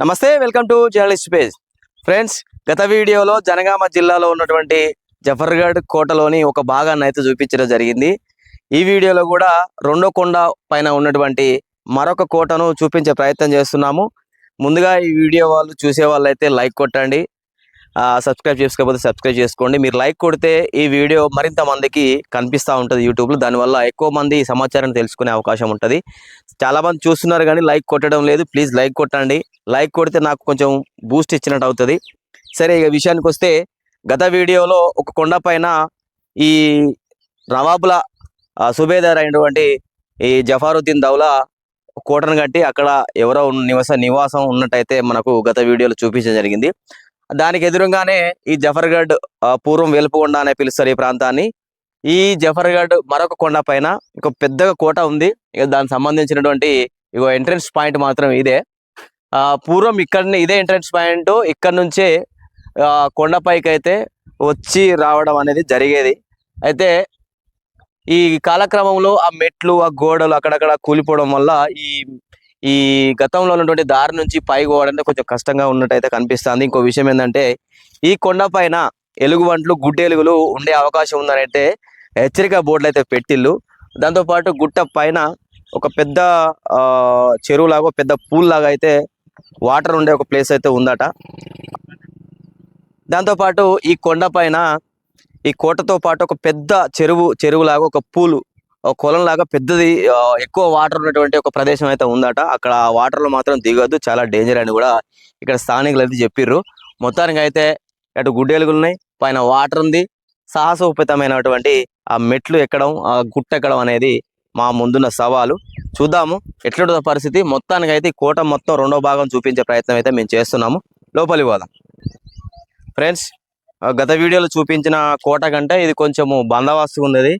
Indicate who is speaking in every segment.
Speaker 1: నమస్తే welcome to journalist page. Friends గత వీడియోలో జనగామ జిల్లాలో ఉన్నటువంటి జఫర్గఢ్ కోటలోని ఒక భాగాన్ని అయితే చూపించడం జరిగింది. ఈ వీడియోలో కూడా రెండో కొండ పైన ఉన్నటువంటి మరొక కోటను చూపించే ప్రయత్నం చేస్తున్నాము. ముందుగా ఈ వీడియో వాళ్ళు చూసే వాళ్ళైతే లైక్ కొట్టండి. సబ్స్క్రైబ్ చేసుకోకపోతే సబ్స్క్రైబ్ చేసుకోండి. మీరు లైక్ కొడితే ఈ వీడియో మరింత మందికి కనిపిస్తూ ఉంటుంది యూట్యూబ్లో దానివల్ల ఎక్కువ మంది ఈ సమాచారాన్ని తెలుసుకునే అవకాశం ఉంటుంది. చాలా మంది చూస్తున్నారు కానీ లైక్ కొట్టడం లేదు. ప్లీజ్ లైక్ కొట్టండి. లైక్ కొడితే నాకు కొంచెం బూస్ట్ ఇచ్చినట్టు అవుతుంది. సరే ఇక విషయానికి వస్తే గత వీడియోలో ఒక కొండ పైన ఈ నవాబుల సుబేదార్ అయినటువంటి ఈ జఫారుద్దీన్ దౌలా కోటను కట్టి అక్కడ ఎవరో ఉన్న నివాస నివాసం ఉన్నట్టయితే మనకు గత వీడియోలో చూపించడం జరిగింది. దానికి ఎదురుగానే ఈ జఫర్గఢ్ ఆ, పూర్వం వెలుపుకొండ అనే పిలుస్తారు ఈ ప్రాంతాన్ని. ఈ జఫర్గఢ్ మరొక కొండ పైన ఒక పెద్దగా కోట ఉంది. ఇక దానికి సంబంధించినటువంటి ఇక ఎంట్రన్స్ పాయింట్ మాత్రం ఇదే. ఆ పూర్వం ఇక్కడ ఇదే ఎంట్రన్స్ పాయింట్. ఇక్కడ నుంచే ఆ, కొండపైకి అయితే వచ్చి రావడం అనేది జరిగేది. అయితే ఈ కాలక్రమంలో ఆ మెట్లు ఆ గోడలు అక్కడక్కడ కూలిపోవడం వల్ల ఈ ఈ గతంలో ఉన్నటువంటి దారి నుంచి పైకి పోవడానికి కొంచెం కష్టంగా ఉన్నట్టయితే కనిపిస్తుంది. ఇంకో విషయం ఏంటంటే ఈ కొండ పైన ఎలుగుబంట్లు గుడ్డెలుగులు ఉండే అవకాశం ఉందని అయితే హెచ్చరిక బోర్డులు అయితే పెట్టిళ్ళు. దాంతోపాటు గుట్ట పైన ఒక పెద్ద ఆ, చెరువులాగా పెద్ద పూల్ లాగా అయితే వాటర్ ఉండే ఒక ప్లేస్ అయితే ఉందట. దాంతోపాటు ఈ కొండ పైన ఈ కోటతో పాటు ఒక పెద్ద చెరువు చెరువులాగా ఒక పూలు ఒక కొలం లాగా పెద్దది ఎక్కువ వాటర్ ఉన్నటువంటి ఒక ప్రదేశం అయితే ఉందట. అక్కడ వాటర్లో వాటర్లో మాత్రం దిగొద్దు చాలా డేంజర్ అని కూడా ఇక్కడ స్థానికులు అయితే చెప్పిర్రు. మొత్తానికి అయితే అటు గుడ్డేలుగులు ఉన్నాయి పైన వాటర్ ఉంది. సాహసోపేతమైనటువంటి ఆ మెట్లు ఎక్కడం ఆ గుట్ట ఎక్కడం అనేది మా ముందున్న సవాలు. చూద్దాము ఎట్లుంటుందో పరిస్థితి. మొత్తానికి అయితే ఈ కోట మొత్తం రెండో భాగం చూపించే ప్రయత్నం అయితే మేము చేస్తున్నాము. లోపలికి పోదాం. ఫ్రెండ్స్ గత వీడియోలో చూపించిన కోట కంటే ఇది కొంచెము బందవాస్తు ఉన్నది.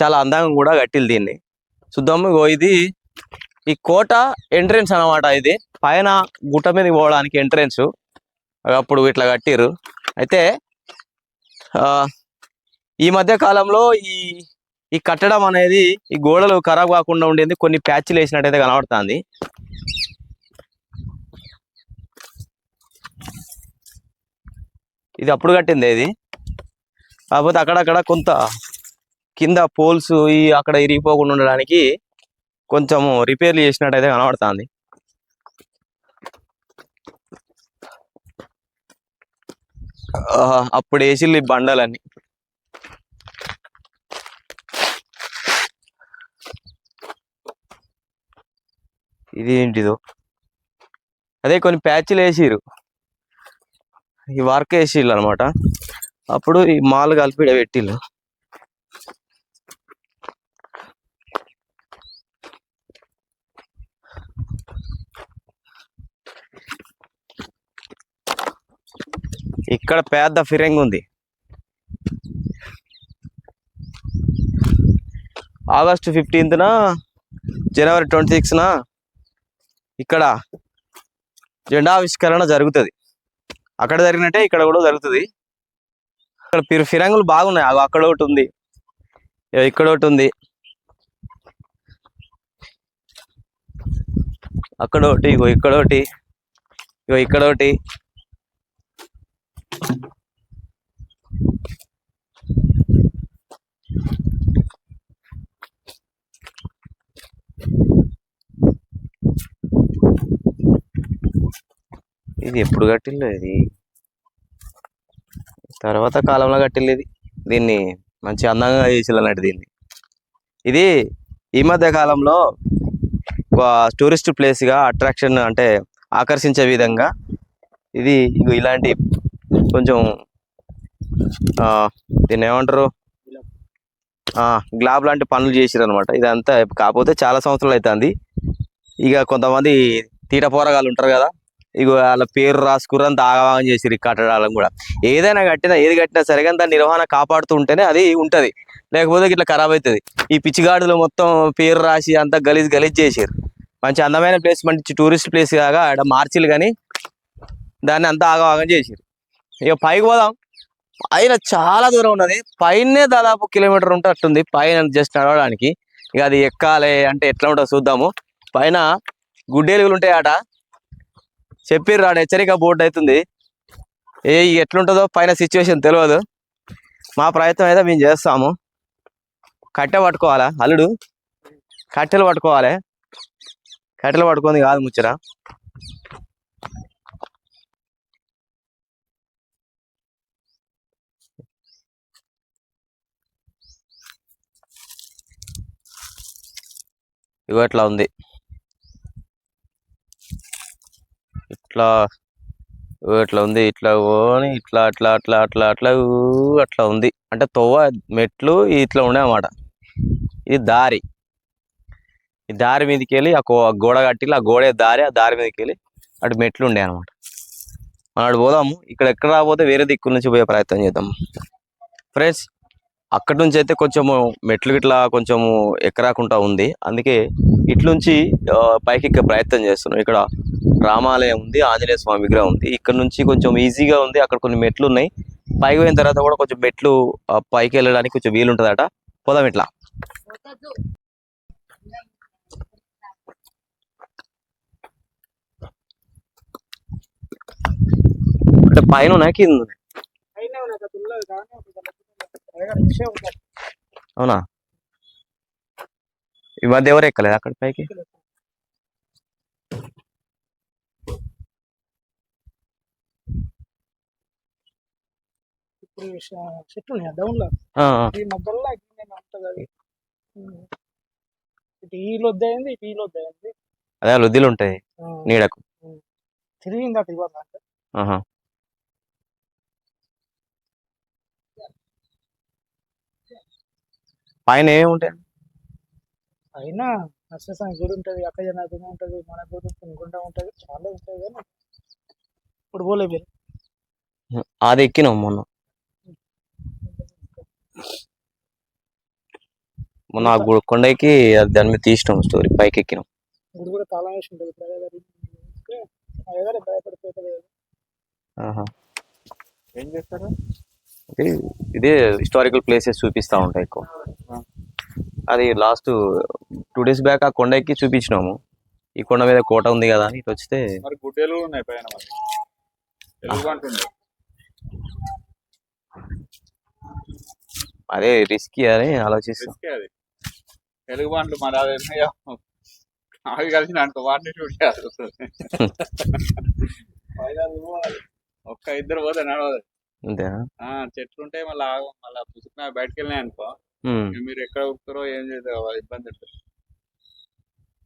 Speaker 1: చాలా అందంగా కూడా కట్టింది దీన్ని. చూద్దాము ఇది ఈ కోట ఎంట్రెన్స్ అన్నమాట ఇది. పైన గుట్ట మీద పోవడానికి ఎంట్రెన్స్. అప్పుడు ఇట్లా కట్టిరు అయితే ఆ, ఈ మధ్య కాలంలో ఈ ఈ కట్టడం అనేది ఈ గోడలు ఖరాబ్ కాకుండా ఉండేది. కొన్ని ప్యాచ్లు వేసినట్టయితే కనబడుతుంది. ఇది అప్పుడు కట్టింది ఇది. కాకపోతే అక్కడక్కడ కొంత కింద పోల్స్ ఈ అక్కడ ఇరిగిపోకుండా ఉండడానికి కొంచెం రిపేర్లు చేసినట్టయితే కనబడుతుంది. అప్పుడు వేసిల్లు ఈ బండలన్నీ. ఇది ఏంటిదో? అదే కొన్ని ప్యాచ్లు వేసిరు ఈ వర్క్ వేసిళ్ళు అనమాట అప్పుడు ఈ మాల్ కలిపి పెట్టిళ్ళు. ఇక్కడ పెద్ద ఫిరంగి ఉంది. ఆగస్టు ఫిఫ్టీన్త్న జనవరి ట్వంటీ సిక్స్న ఇక్కడ జెండావిష్కరణ జరుగుతుంది. అక్కడ జరిగినట్టే ఇక్కడ కూడా జరుగుతుంది. ఇక్కడ ఫిరంగులు బాగున్నాయి. అగో అక్కడ ఒకటి ఉంది. ఇగో ఇక్కడ ఒకటి ఉంది. అక్కడ ఒకటి ఇగో ఇక్కడ ఒకటి ఇగో ఇక్కడ ఒకటి. ఇది ఎప్పుడు కట్టిల్లు ఇది? తర్వాత కాలంలో కట్టిల్లు ఇది. దీన్ని మంచి అందంగా చేసిల్లు అన్నట్టు దీన్ని. ఇది ఈ మధ్య కాలంలో ఒక టూరిస్ట్ ప్లేస్గా అట్రాక్షన్ అంటే ఆకర్షించే విధంగా ఇది ఇలాంటి కొంచెం దీన్ని ఏమంటారు గ్లాబ్ లాంటి పనులు చేసిరు అనమాట ఇదంతా కాకపోతే చాలా సంవత్సరాలు అవుతుంది ఇక కొంతమంది తీట పోరగాళ్ళు ఉంటారు కదా ఇక వాళ్ళ పేరు రాసుకుర్రు ఆగవాగం చేసిరు ఈ కట్టడాలను కూడా. ఏదైనా కట్టినా ఏది కట్టినా సరే కానీ దాని నిర్వహణ కాపాడుతూ ఉంటేనే అది ఉంటది. లేకపోతే ఇట్లా ఖరాబ్ అవుతుంది ఈ పిచ్చిగాడులు మొత్తం పేరు రాసి అంతా గలీజ్ గలీజ్ చేసారు మంచి అందమైన ప్లేస్ మంచి టూరిస్ట్ ప్లేస్ కాగా ఆడ మార్చిలు కానీ దాన్ని అంతా ఆగవాగం చేసారు ఇక పైకి పోదాం. పైన చాలా దూరం ఉన్నది. పైనే దాదాపు కిలోమీటర్ ఉంటట్టుంది పైన జస్ట్ నడవడానికి. ఇక అది ఎక్కాలి అంటే ఎట్లా ఉంటుందో చూద్దాము. పైన గుడ్డేలుగులు ఆట చెప్పిర్రు ఆడ హెచ్చరిక బోర్డు అవుతుంది. ఏ ఎట్లుంటుందో పైన సిచ్యువేషన్ తెలియదు మా ప్రయత్నం అయితే మేము చేస్తాము. కట్టె పట్టుకోవాలా? అల్లుడు కట్టెలు పట్టుకోవాలి. కట్టెలు పట్టుకుంది కాదు ముచ్చరా ఇగో ఇట్లా ఉంది. ఇట్లా ఓ ఇట్లా ఉంది. ఇట్లా పోని ఇట్లా అట్లా అట్లా అట్లా అట్లా అట్లా ఉంది. అంటే తొవ్వ మెట్లు ఇట్లా ఉండే అన్నమాట. ఇది దారి. ఈ దారి మీదకి వెళ్ళి ఆ కో- గోడ కట్టి ఆ గోడే దారి ఆ దారి మీదకి వెళ్ళి అటు మెట్లు ఉండే అనమాట మనం అటు పోదాము. ఇక్కడ ఎక్కడ రాకపోతే వేరే దిక్కు నుంచి పోయే ప్రయత్నం చేద్దాం. ఫ్రెండ్స్ అక్కడి నుంచి అయితే కొంచెము మెట్లు ఇట్లా కొంచెము ఎక్కరాకుండా ఉంది. అందుకే ఇట్లుంచి పైకి ఎక్కే ప్రయత్నం చేస్తున్నాం. ఇక్కడ రామాలయం ఉంది ఆంజనేయ స్వామి విగ్రహం ఉంది. ఇక్కడ నుంచి కొంచెం ఈజీగా ఉంది. అక్కడ కొన్ని మెట్లు ఉన్నాయి పైకి పోయిన తర్వాత కూడా కొంచెం మెట్లు పైకి వెళ్ళడానికి కొంచెం వీలు ఉంటుందట పోదాం ఇట్లా. అంటే పైన ఉన్నాయి కింద. అవునా? ఈ మధ్య ఎవరు ఎక్కలేదు అక్కడ పైకి?
Speaker 2: చెట్లు ఉన్నాయి?
Speaker 1: డౌన్లో.
Speaker 2: ఈ మధ్యలో అది. ఇటు ఈ ఇటు ఈ
Speaker 1: లుద్దిలు ఉంటాయి నీడకు.
Speaker 2: తిరిగింది అటు ఇవ్వాలి
Speaker 1: పైన ఏమి ఉంటాయి
Speaker 2: అయినా నరసింహస్వామి గుడి ఉంటది అక్క జనార్దన ఉంటది మన గుడి గుండ ఉంటది చాలా ఉంటది కానీ ఇప్పుడు పోలే మీరు.
Speaker 1: అది ఎక్కినాం మొన్న. మొన్న ఆ గు- కొండకి అది దాని మీద తీసినాం స్టోరీ పైకి ఎక్కినాం.
Speaker 2: గుడి కూడా తాళం వేసి ఉంటది.
Speaker 3: ఏం చేస్తారు?
Speaker 1: ఇదే హిస్టారికల్ ప్లేసెస్ చూపిస్తా ఉంటాయి ఎక్కువ. అది లాస్ట్ టూ డేస్ బ్యాక్ ఆ కొండ ఎక్కి చూపించినాము. ఈ కొండ మీద కోట ఉంది కదా అని ఇటు
Speaker 3: అంటుంది
Speaker 1: అదే రిస్కీ అని ఆలోచిస్తాం.
Speaker 3: తెలుగు బాండ్లు ఉన్నాయో అవి కలిసి అనుకో వాటిని షూట్ ఒక్క ఇద్దరు పోతే నడవదు.
Speaker 1: అంతేనా?
Speaker 3: ఆ, చెట్లు ఉంటే మళ్ళీ మళ్ళీ పుసుకున బయటకు వెళ్ళినాయి అనుకో. మీరు ఎక్కడ ఉక్కుతారో ఏం చేస్తారో అది ఇబ్బంది ఉంటుంది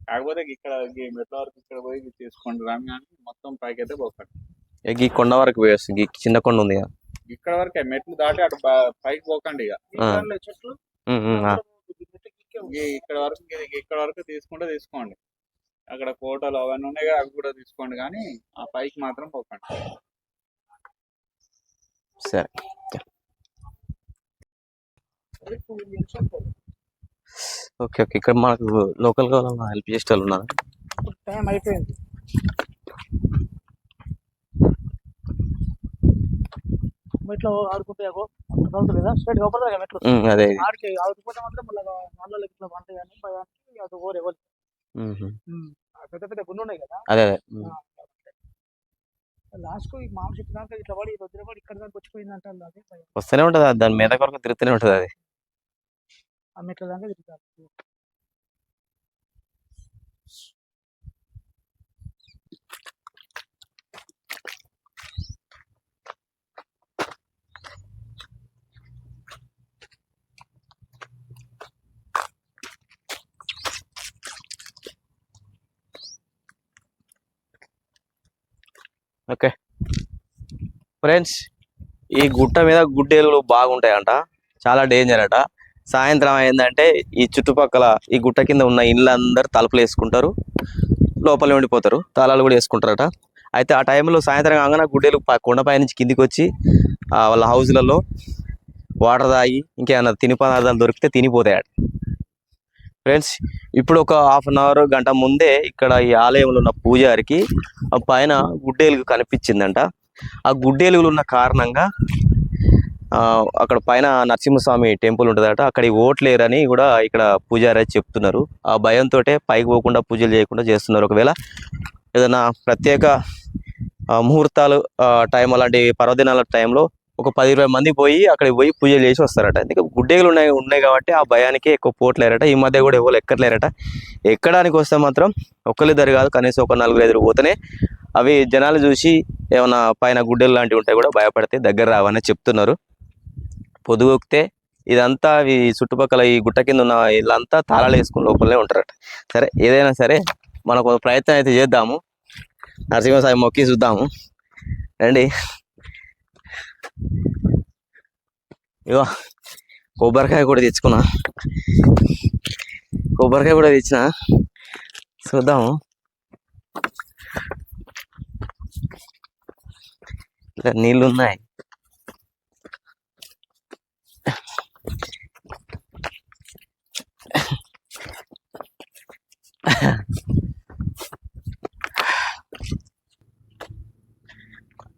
Speaker 3: కాకపోతే ఇక్కడ మెట్ల వరకు ఇక్కడ పోయి తీసుకోండి రామ్ కానీ మొత్తం పైకి అయితే పోకండి
Speaker 1: ఈ కొండ వరకు పోయేస్తుంది చిన్న కొండ ఉంది
Speaker 3: ఇక్కడ వరకే మెట్లు దాటి అటు పైకి పోకండి ఇక.
Speaker 2: చెట్లు
Speaker 3: ఇక్కడ వరకు ఇక్కడ వరకు తీసుకుంటే తీసుకోండి. అక్కడ కోటలు అవన్నీ ఉన్నాయి కదా అవి కూడా తీసుకోండి కానీ ఆ పైకి మాత్రం పోకండి.
Speaker 1: సరే. Okay okay. ఇక్కడ మనకు లోకల్గా వాళ్ళని హెల్ప్ చేసే వాళ్ళు ఉన్నారు
Speaker 2: టైం అయిపోయింది. మెట్లు ఆడుకుంటే కదా స్ట్రైట్ కదా మెట్లు?
Speaker 1: అదే.
Speaker 2: ఆడికి ఆడుకుంటే మాత్రం మళ్ళీ వాళ్ళ ఇట్లా వంట కానీ భయానికి అది ఓరు ఎవరు. పెద్ద పెద్ద గుండు ఉన్నాయి కదా?
Speaker 1: అదే అదే. ఉమ్.
Speaker 2: లాస్ట్కు ఈ చెట్టు దాకా ఇట్లా పడి వదిలి పడి ఇక్కడ దాకా వచ్చిపోయింది అంటే
Speaker 1: వస్తూనే ఉంటది దాని మీద కొరకు తిరుగుతూనే ఉంటది అది.
Speaker 2: ఆ మెట్ల దాకా తిరుగుతారు.
Speaker 1: ఓకే. ఫ్రెండ్స్ ఈ గుట్ట మీద గుడ్డేళ్ళు బాగుంటాయంట. చాలా డేంజర్ అట. సాయంత్రం అయిందంటే ఈ చుట్టుపక్కల ఈ గుట్ట కింద ఉన్న ఇళ్ళందరూ తలుపులు వేసుకుంటారు. లోపల ఉండిపోతారు. తాళాలు కూడా వేసుకుంటారట. అయితే ఆ టైంలో సాయంత్రం కాగానే గుడ్డెలు కొండపై నుంచి కిందికి వచ్చి ఆ వాళ్ళ హౌస్లలో వాటర్ తాగి ఇంకేమైనా తిని పదార్థాలు దొరికితే తినిపోతాయట. ఫ్రెండ్స్ ఇప్పుడు ఒక హాఫ్ అన్ అవర్ గంట ముందే ఇక్కడ ఈ ఆలయంలో ఉన్న పూజారికి ఆ పైన గుడ్డేలుగు కనిపించిందంట. ఆ గుడ్డేలుగులు ఉన్న కారణంగా అక్కడ పైన నరసింహస్వామి టెంపుల్ ఉంటుందట. అక్కడ ఓట్లేరని కూడా ఇక్కడ పూజారి అయితే చెప్తున్నారు. ఆ భయంతో పైకి పోకుండా పూజలు చేయకుండా చేస్తున్నారు. ఒకవేళ ఏదైనా ప్రత్యేక ఆ, ముహూర్తాలు టైం అలాంటి పర్వదినాల టైంలో ఒక పది ఇరవై మంది పోయి అక్కడికి పోయి పూజలు చేసి వస్తారట. అందుకే గుడ్డేలు ఉన్నాయి ఉన్నాయి కాబట్టి ఆ భయానికి ఎక్కువ పోట్లేరట. ఈ మధ్య కూడా ఎవరు ఎక్కట్లేరట. ఎక్కడానికి వస్తే మాత్రం ఒక్కరిద్దరు కాదు కనీసం ఒక నలుగురు ఐదుగురు పోతేనే అవి జనాలు చూసి ఏమైనా పైన గుడ్డెలు లాంటివి ఉంటే కూడా భయపడితే దగ్గర రావని చెప్తున్నారు. పొదుగుకితే ఇదంతా ఈ చుట్టుపక్కల ఈ గుట్ట కింద ఉన్న వీళ్ళంతా తాళాలు వేసుకుని లోపలనే ఉంటారట. సరే ఏదైనా సరే మనకు ప్రయత్నం అయితే చేద్దాము. నరసింహస్వామి మొక్కి చూద్దాము. రండి. ఇగో కొబ్బరికాయ కూడా తెచ్చుకున్నా. కొబ్బరికాయ కూడా తెచ్చిన. చూద్దాము. ఇలా నీళ్ళు ఉన్నాయి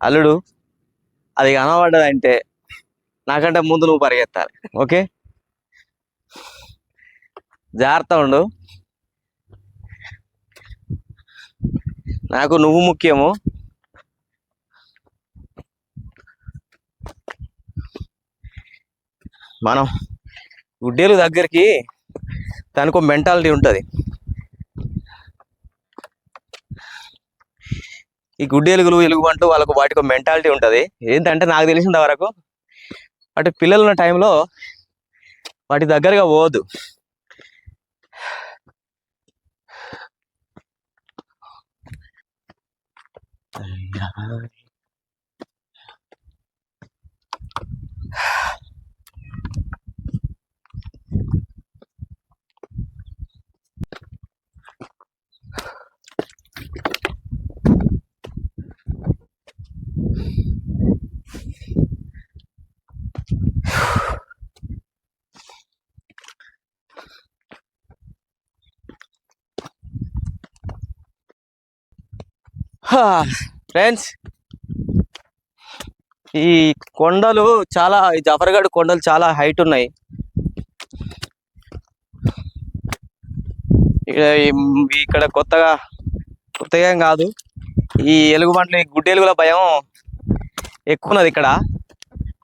Speaker 1: అల్లుడు అది కనబడ్డదంటే నాకంటే ముందు నువ్వు పరిగెత్తాలి ఓకే? జాగ్రత్త ఉండు. నాకు నువ్వు ముఖ్యము మనం గుడ్డేలు దగ్గరికి దానికి ఒక మెంటాలిటీ ఉంటుంది. ఈ గుడ్డేలుగులు ఎలుగుబంట్లు వాళ్ళకు వాటికి ఒక మెంటాలిటీ ఉంటుంది. ఏంటంటే నాకు తెలిసినంత వరకు వాటి పిల్లలు ఉన్న టైంలో వాటి దగ్గరగా పోవద్దు. ఫ్రెండ్స్ ఈ కొండలు చాలా ఈ జఫర్గఢ్ కొండలు చాలా హైట్ ఉన్నాయి. ఇక్కడ కొత్తగా కొత్తగా ఏం కాదు ఈ ఎలుగుబంట్లు ఈ గుడ్డెలుగుల భయం ఎక్కువ ఉన్నది ఇక్కడ.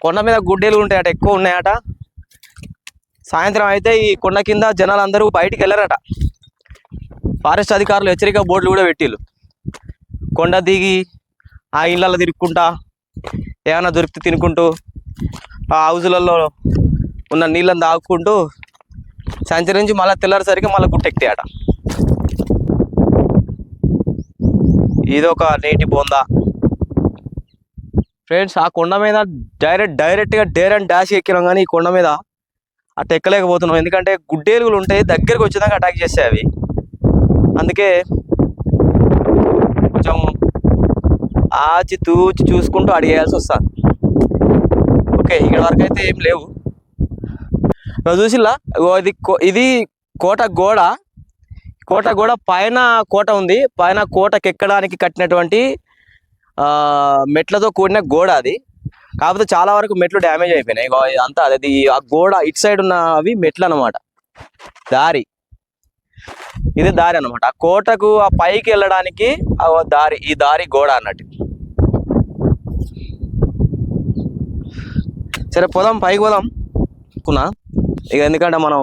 Speaker 1: కొండ మీద గుడ్డెలుగు ఉంటాయట ఎక్కువ ఉన్నాయట. సాయంత్రం అయితే ఈ కొండ కింద జనాలు అందరూ బయటికి వెళ్ళారట. ఫారెస్ట్ అధికారులు హెచ్చరిక బోర్డులు కూడా పెట్టిళ్ళు కొండ దిగి ఆ ఇళ్ళల్లో తిరుక్కుంటా ఏమైనా దొరికితే తినుకుంటూ ఆ హౌజులలో ఉన్న నీళ్ళని తాగుకుంటూ సంచరించి మళ్ళీ తెల్లారేసరికి మళ్ళీ గుట్టెక్తాయట ఇది ఒక నేటి బొంద. ఫ్రెండ్స్ ఆ కొండ మీద డైరెక్ట్ డైరెక్ట్గా డేర్ అండ్ డాష్ ఎక్కినాం కానీ ఈ కొండ మీద అటు ఎక్కలేకపోతున్నాం. ఎందుకంటే గుడ్డేలుగులు ఉంటాయి దగ్గరికి వచ్చేదాకా అటాక్ చేస్తాయి అవి. అందుకే కొంచెం ఆచి తూచి చూసుకుంటూ అడిగేయాల్సి వస్తుంది ఓకే ఇక్కడ వరకు అయితే ఏం లేవు. ఇగో చూసిల్లా? ఇది కో- ఇది కోట గోడ. కోట గోడ పైన కోట ఉంది. పైన కోటకి ఎక్కడానికి కట్టినటువంటి మెట్లతో కూడిన గోడ అది. కాకపోతే చాలా వరకు మెట్లు డ్యామేజ్ అయిపోయినాయి. అంతా అది ఆ గోడ ఇటు సైడ్ ఉన్నవి మెట్లు అన్నమాట దారి. ఇది దారి అన్నమాట. ఆ కోటకు ఆ పైకి వెళ్ళడానికి ఆ దారి ఈ దారి గోడ అన్నట్టు. సరే పోదాం పైకి పోదాం. కున్నా ఇక ఎందుకంటే మనం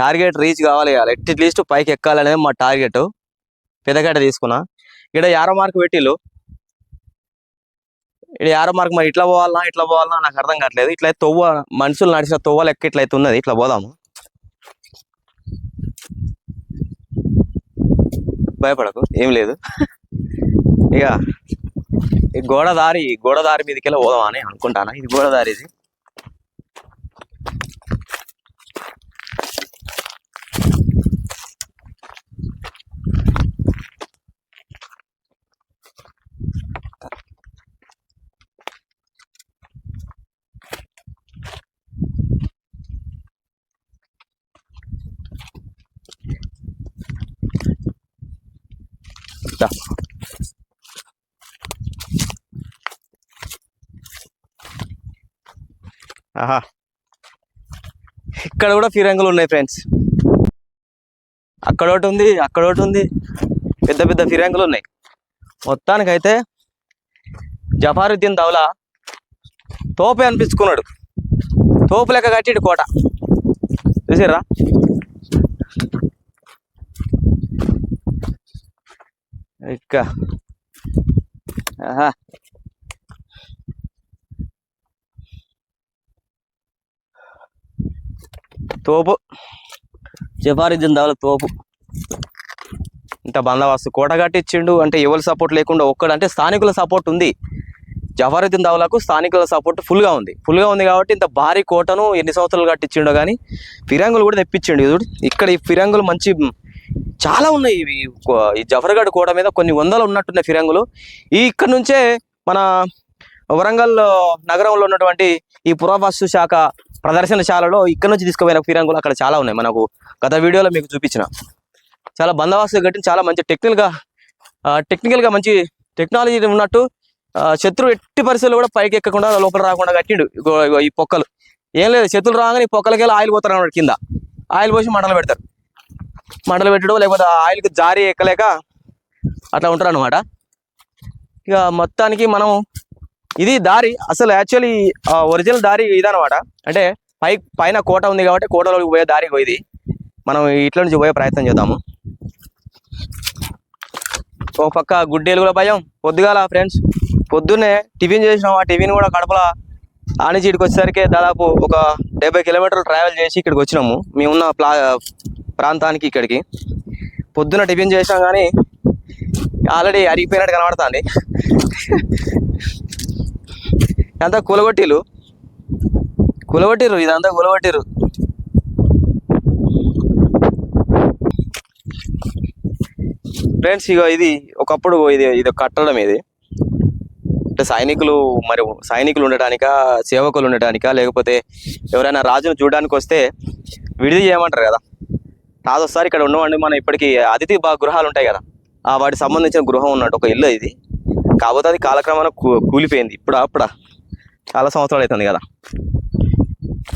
Speaker 1: టార్గెట్ రీచ్ కావాలి కదా అట్లీస్ట్ పైకి ఎక్కాలనేది మా టార్గెట్. పెద్దగడ్డ తీసుకున్నా. ఇక్కడ యారో మార్క్ పెట్టిల్లు. ఇక్కడ యారో మార్క్ మరి ఇట్లా పోవాలన్నా ఇట్లా పోవాలన్నా నాకు అర్థం కావట్లేదు. ఇట్లా తొవ్వ మనుషులు నడిచిన తొవ్వ లెక్క ఇట్లా అయితే ఉన్నది. ఇట్లా పోదాము. భయపడకు ఏం లేదు. ఇక ఈ గోడదారి గోడదారి మీదకి వెళ్ళి పోదాం అని అనుకుంటాను? ఇది గోడదారి ఇది దా. ఆహా. ఇక్కడ కూడా ఫిరంగులు ఉన్నాయి ఫ్రెండ్స్ అక్కడ ఒకటి ఉంది అక్కడ ఒకటి ఉంది. పెద్ద పెద్ద ఫిరంగులు ఉన్నాయి. మొత్తానికైతే జఫారుద్దీన్ దౌలా తోపే అనిపించుకున్నాడు. తోపు లెక్క కట్టిడు కోట. చూసిర్రా? ఇంకా. ఆహా. తోపు. జఫారుద్దీన్ దౌలా తోపు. ఇంత బందోబస్తు కోట కట్టించిండు అంటే ఎవరి సపోర్ట్ లేకుండా ఒక్కడు అంటే స్థానికుల సపోర్ట్ ఉంది. జఫారుద్దీన్ దావులకు స్థానికుల సపోర్ట్ ఫుల్గా ఉంది. ఫుల్గా ఉంది కాబట్టి ఇంత భారీ కోటను ఎన్ని సంవత్సరాలు కట్టించిండో కానీ ఫిరంగులు కూడా తెప్పించిండు. చూడు ఇక్కడ ఈ ఫిరంగులు మంచి చాలా ఉన్నాయి. ఇవి ఈ జఫర్గఢ్ కోట మీద కొన్ని వందలు ఉన్నట్టున్న ఫిరంగులు. ఈ ఇక్కడ నుంచే మన వరంగల్ నగరంలో ఉన్నటువంటి ఈ పురావస్తు శాఖ ప్రదర్శనశాలలో ఇక్కడ నుంచి తీసుకుపోయిన ఫిరంగులు అక్కడ చాలా ఉన్నాయి. మనకు గత వీడియోలో మీకు చూపించిన. చాలా బందోబస్తు కట్టి చాలా మంచి టెక్నికల్గా టెక్నికల్గా మంచి టెక్నాలజీ ఉన్నట్టు శత్రువు ఎట్టి పరిస్థితుల్లో కూడా పైకి ఎక్కకుండా లోపల రాకుండా కట్టిండు. ఈ పొక్కలు. ఏం లేదు శత్రులు రాగానే ఈ పొక్కలకి వెళ్ళి ఆయిల్ పోతారు అన్నమాట కింద. ఆయిల్ పోసి మంటలు పెడతారు. మంటలు పెట్టడం లేకపోతే ఆయిల్కి జారి ఎక్కలేక అట్లా ఉంటారు అనమాట ఇక మొత్తానికి మనం ఇది దారి అసలు యాక్చువల్లీ ఒరిజినల్ దారి ఇదనమాట అంటే పై పైన కోట ఉంది కాబట్టి కోటలోకి పోయే దారి ఇది. మనం ఇట్ల నుంచి పోయే ప్రయత్నం చేద్దాము. ఒక పక్క గుడ్డేలు కూడా భయం. పొద్దుగాల ఫ్రెండ్స్ పొద్దున్నే టిఫిన్ చేసినాం. ఆ టిఫిన్ కూడా కడపల ఆనిచి ఇక్కడికి వచ్చేసరికి దాదాపు ఒక డెబ్బై కిలోమీటర్లు ట్రావెల్ చేసి ఇక్కడికి వచ్చినాము. మేమున్న ప్లా ప్రాంతానికి ఇక్కడికి. పొద్దున టిఫిన్ చేసాం కానీ ఆల్రెడీ అరిగిపోయినట్టు కనబడుతుంది. అంతా కూలగొట్టిలు కూలగొట్టిరు ఇదంతా కూలగొట్టిరు ఫ్రెండ్స్ ఇక ఇది ఒకప్పుడు ఇది ఇది కట్టడం ఇది. అంటే సైనికులు మరి సైనికులు ఉండటానికా సేవకులు ఉండటానికా లేకపోతే ఎవరైనా రాజును చూడడానికి వస్తే విడిది చేయమంటారు కదా. రాదు సార్ ఇక్కడ ఉండవండి మనం ఇప్పటికి అతిథి బా గృహాలు ఉంటాయి కదా. ఆ వాటికి సంబంధించిన గృహం ఉన్నట్టు ఒక ఇల్లు ఇది. కాకపోతే అది కాలక్రమాన కూ- కూలిపోయింది. ఇప్పుడు అప్పుడా? చాలా సంవత్సరాలు అవుతుంది కదా.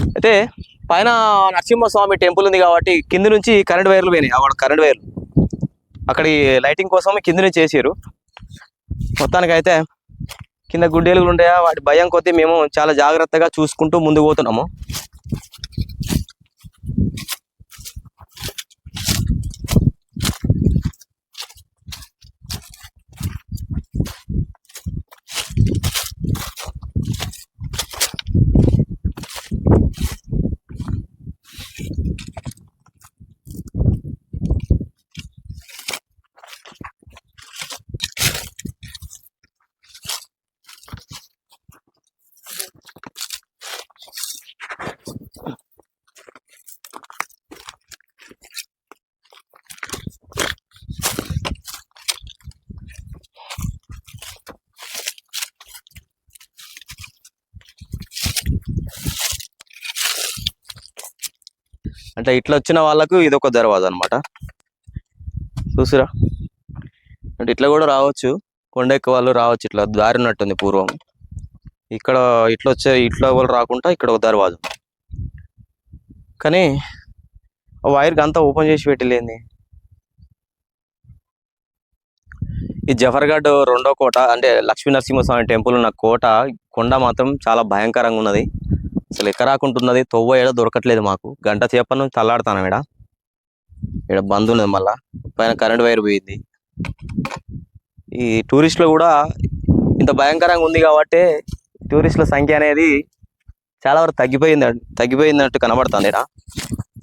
Speaker 1: అయితే పైన నరసింహస్వామి టెంపుల్ ఉంది కాబట్టి కింద నుంచి కరెంట్ వైర్లు పోయినాయి. అక్కడ కరెంట్ వైర్లు అక్కడి లైటింగ్ కోసం కింద నుంచి చేసారు మొత్తానికి అయితే కింద గుడ్డేలుగులు ఉంటాయా? వాటి భయం కొద్దీ మేము చాలా జాగ్రత్తగా చూసుకుంటూ ముందుకు పోతున్నాము. అంటే ఇట్లా వచ్చిన వాళ్ళకు ఇది ఒక దర్వాజా అనమాట చూసిరా? అంటే ఇట్లా కూడా రావచ్చు. కొండ ఎక్కువ వాళ్ళు రావచ్చు ఇట్లా దారి ఉన్నట్టుంది పూర్వం. ఇక్కడ ఇట్లా వచ్చే ఇట్లా వాళ్ళు రాకుండా ఇక్కడ ఒక దర్వాజ. కానీ ఆ వైర్కి అంతా ఓపెన్ చేసి పెట్టలేంది ఈ జఫర్గఢ్ రెండో కోట అంటే లక్ష్మీ నరసింహస్వామి టెంపుల్ ఉన్న కోట కొండ మాత్రం చాలా భయంకరంగా ఉన్నది. అసలు ఎక్కరాకుంటున్నది తొవ్వ ఏడ దొరకట్లేదు మాకు. గంట సేపటి నుంచి తల్లాడుతాను ఈడ. ఈడ బంద్ ఉన్నది మళ్ళా. పైన కరెంట్ వైర్ పోయింది. ఈ టూరిస్టులు కూడా ఇంత భయంకరంగా ఉంది కాబట్టి టూరిస్టుల సంఖ్య అనేది చాలా వరకు తగ్గిపోయింది తగ్గిపోయిందన్నట్టు కనబడుతుంది ఈడ.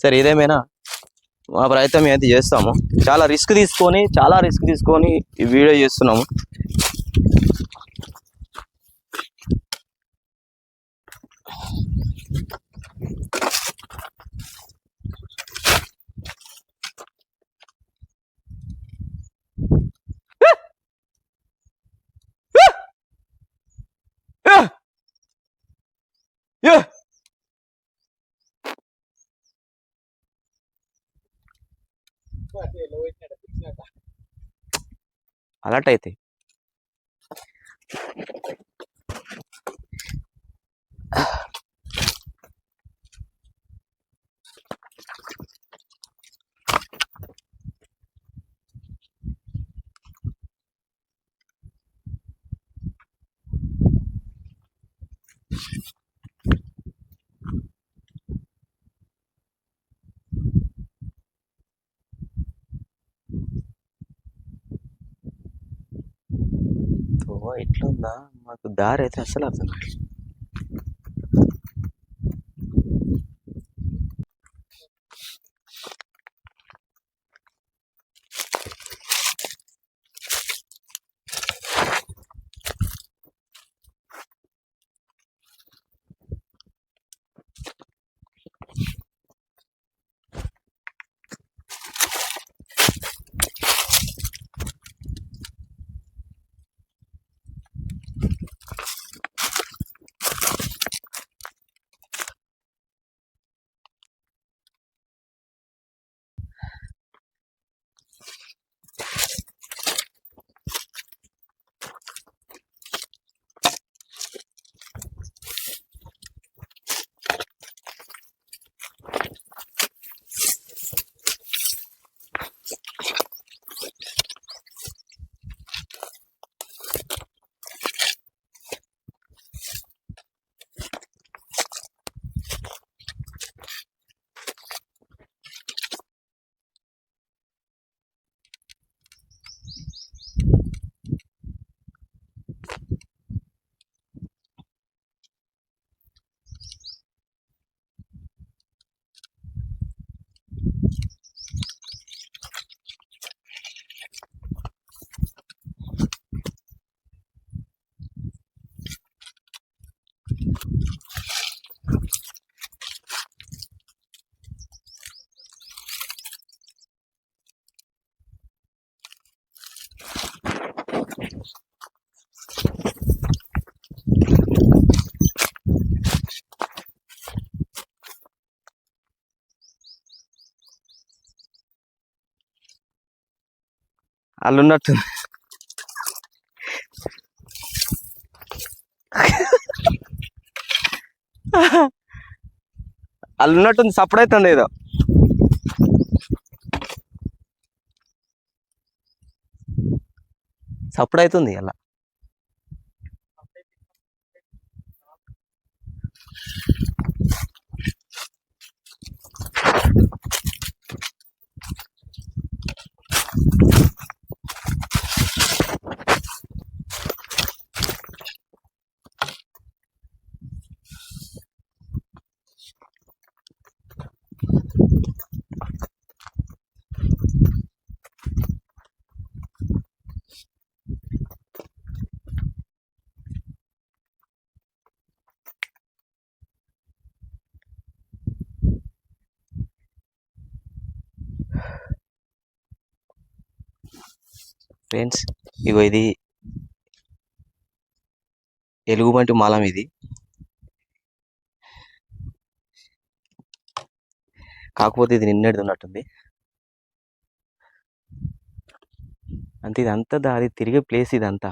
Speaker 1: సరే ఇదేమైనా? మా ప్రయత్నం అయితే చేస్తాము. చాలా రిస్క్ తీసుకొని చాలా రిస్క్ తీసుకొని ఈ వీడియో చేస్తున్నాము. Yeah. అలర్ట్ అయితే ఎట్లుందా? మాకు దారి అయితే అసలు అర్థం కాదు వాళ్ళు ఉన్నట్టు వాళ్ళు ఉన్నట్టుంది సప్పుడు అవుతుంది ఏదో. సప్పుడు అవుతుంది అలా. ఫ్రెండ్స్ ఇగో ఇది ఎలుగుబంటి మాలం ఇది. కాకపోతే ఇది నిన్నటిది ఉన్నట్టుంది. అంతే ఇదంతా దారి తిరిగే ప్లేస్ ఇదంతా.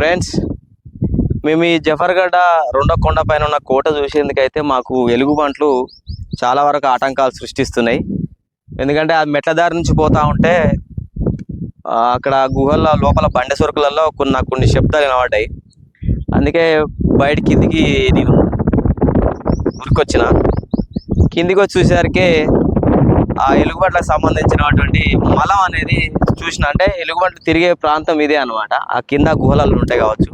Speaker 1: ఫ్రెండ్స్ మేము ఈ జఫర్గడ్డ రెండో కొండ పైన ఉన్న కోట చూసేందుకైతే మాకు ఎలుగుబంట్లు చాలా వరకు ఆటంకాలు సృష్టిస్తున్నాయి. ఎందుకంటే ఆ మెట్ల దారి నుంచి పోతా ఉంటే అక్కడ గుహల్లో లోపల బండ సరుకులలో కొన్ని నాకు కొన్ని శబ్దాలు వినబడ్డాయి. అందుకే బయట కిందికి నేను ఉరికొచ్చిన కిందికి వచ్చి చూసేసరికి ఆ ఎలుగుబడ్లకు సంబంధించినటువంటి మలం అనేది చూసిన అంటే ఎలుగుబంట్లు తిరిగే ప్రాంతం ఇదే అన్నమాట. ఆ కింద గుహలలు ఉంటాయి కావచ్చు.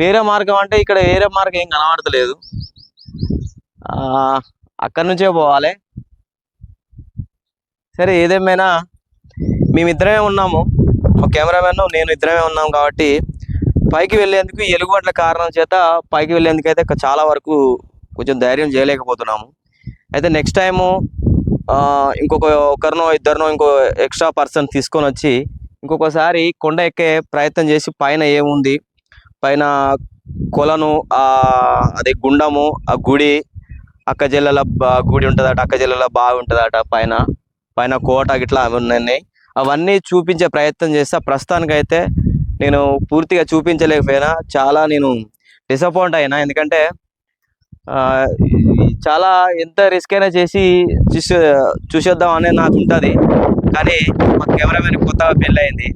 Speaker 1: వేరే మార్గం అంటే ఇక్కడ వేరే మార్గం ఏం కనబడతలేదు. అక్కడి నుంచే పోవాలి. సరే ఏదేమైనా మేమిద్దరమే ఉన్నాము. ఒక కెమెరామెన్ నేను ఇద్దరమే ఉన్నాం కాబట్టి పైకి వెళ్ళేందుకు ఎలుగుబంట్ల కారణం చేత పైకి వెళ్ళేందుకు అయితే చాలా వరకు కొంచెం ధైర్యం చేయలేకపోతున్నాము. అయితే నెక్స్ట్ టైము ఇంకొక ఒకరినో ఇద్దరినో ఇంకో ఎక్స్ట్రా పర్సన్ తీసుకొని వచ్చి ఇంకొకసారి కొండ ఎక్కే ప్రయత్నం చేసి పైన ఏముంది? పైన కొలను ఆ అదే గుండము ఆ గుడి అక్క జిల్లల గుడి ఉంటుందట అక్క జిల్లల బావి ఉంటుందట పైన. పైన కోట గిట్లా అవి ఉన్నాయి. అవన్నీ చూపించే ప్రయత్నం చేస్తా. ప్రస్తుతానికైతే నేను పూర్తిగా చూపించలేకపోయినా. చాలా నేను డిసప్పాయింట్ అయినా. ఎందుకంటే చాలా ఎంత రిస్క్ అయినా చేసి చూసే చూసేద్దాం అనేది నాకు ఉంటుంది. కానీ మా కెమెరామెన్ కొత్తగా పెళ్ళి అయింది.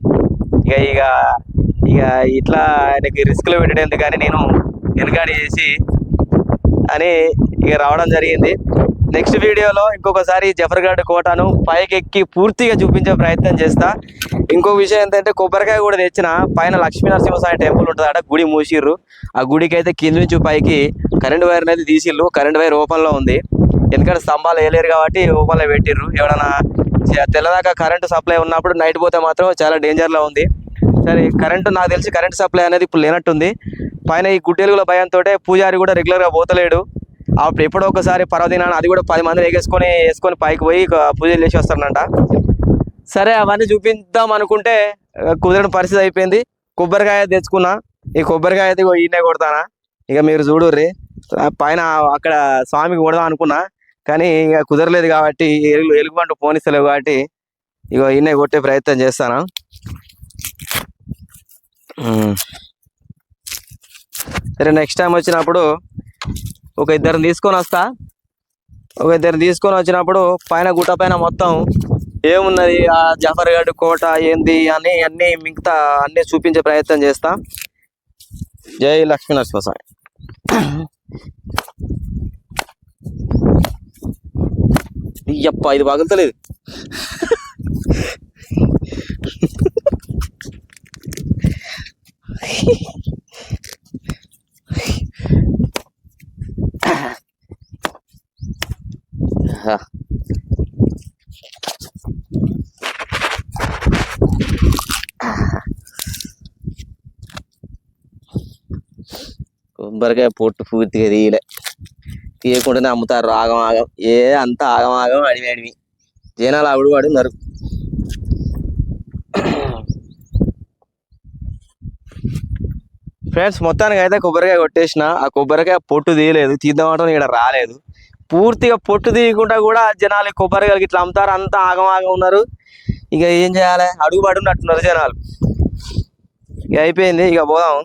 Speaker 1: ఇక ఇక ఇక ఇట్లా ఆయనకి రిస్క్లో పెట్టడం కానీ నేను వెనకాడి చేసి అని ఇక రావడం జరిగింది. నెక్స్ట్ వీడియోలో ఇంకొకసారి జఫర్గఢ్ కోటను పైకి ఎక్కి పూర్తిగా చూపించే ప్రయత్నం చేస్తా. ఇంకో విషయం ఏంటంటే కొబ్బరికాయ కూడా తెచ్చిన పైన లక్ష్మీనరసింహస్వామి టెంపుల్ ఉంటుంది అక్కడ గుడి మూసిర్రు. ఆ గుడికి అయితే కింద నుంచి పైకి కరెంట్ వైర్ అనేది తీసిర్రు కరెంట్ వైర్ ఓపెన్లో ఉంది. ఎందుకంటే స్తంభాలు వేయలేరు కాబట్టి ఓపెన్లో పెట్టిర్రు. ఎవడన్నా తెల్లదాకా కరెంటు సప్లై ఉన్నప్పుడు నైట్ పోతే మాత్రం చాలా డేంజర్లో ఉంది. సరే కరెంటు నాకు తెలిసి కరెంటు సప్లై అనేది ఇప్పుడు లేనట్టుంది. పైన ఈ గుడ్డెలుగుల భయంతో పూజారి కూడా రెగ్యులర్గా పోతలేడు. అప్పుడు ఎప్పుడో ఒకసారి పర్వదినాన్ని అది కూడా పది మంది ఎగేసుకొని వేసుకొని పైకి పోయి పూజలు చేసి వస్తారంట. సరే అవన్నీ చూపిద్దాం అనుకుంటే కుదరని పరిస్థితి అయిపోయింది. కొబ్బరికాయ తెచ్చుకున్నా. ఈ కొబ్బరికాయ అయితే ఈయనే కొడతానా? ఇక మీరు చూడుర్రి. పైన అక్కడ స్వామికి కొడదాం అనుకున్నా. కానీ ఇక కుదరలేదు కాబట్టి ఎలుగు ఎలుగుబంటు పోనిస్తలేవు కాబట్టి ఇక ఈయనే కొట్టే ప్రయత్నం చేస్తాను? సరే నెక్స్ట్ టైం వచ్చినప్పుడు ఒక ఇద్దరిని తీసుకొని వస్తా. ఒక ఇద్దరిని తీసుకొని వచ్చినప్పుడు పైన గుట్ట పైన మొత్తం ఏమున్నది? ఆ జఫర్గఢ్ కోట ఏంది? అని అన్ని మిగతా అన్ని చూపించే ప్రయత్నం చేస్తా. జై లక్ష్మీ నరసింహస్వామి. అయ్యప్ప ఇది పగులుతలేదు ఆ. కొబ్బరికాయ పొట్టు పూర్తిగా తీయలే. తీయకుండానే అమ్ముతారు ఆగం ఆగం ఏ అంత ఆగం ఆగం అడివి అడివి. జనాలు ఆవిడ వాడి ఉన్నారు ఫ్రెండ్స్ మొత్తానికి అయితే కొబ్బరికాయ కొట్టేసిన. ఆ కొబ్బరికాయ పొట్టు తీయలేదు. తీద్దామంటే ఇక్కడ రాలేదు. పూర్తిగా పొట్టు తీయకుండా కూడా జనాలు కొబ్బరికాయలు కొబ్బరికాయలకి ఇట్లా అమ్ముతారు. అంతా ఆగమాగం ఉన్నారు. ఇక ఏం చేయాలి? అడుగు పడున్నట్టున్నారు జనాలు. ఇక అయిపోయింది. ఇక పోదాం.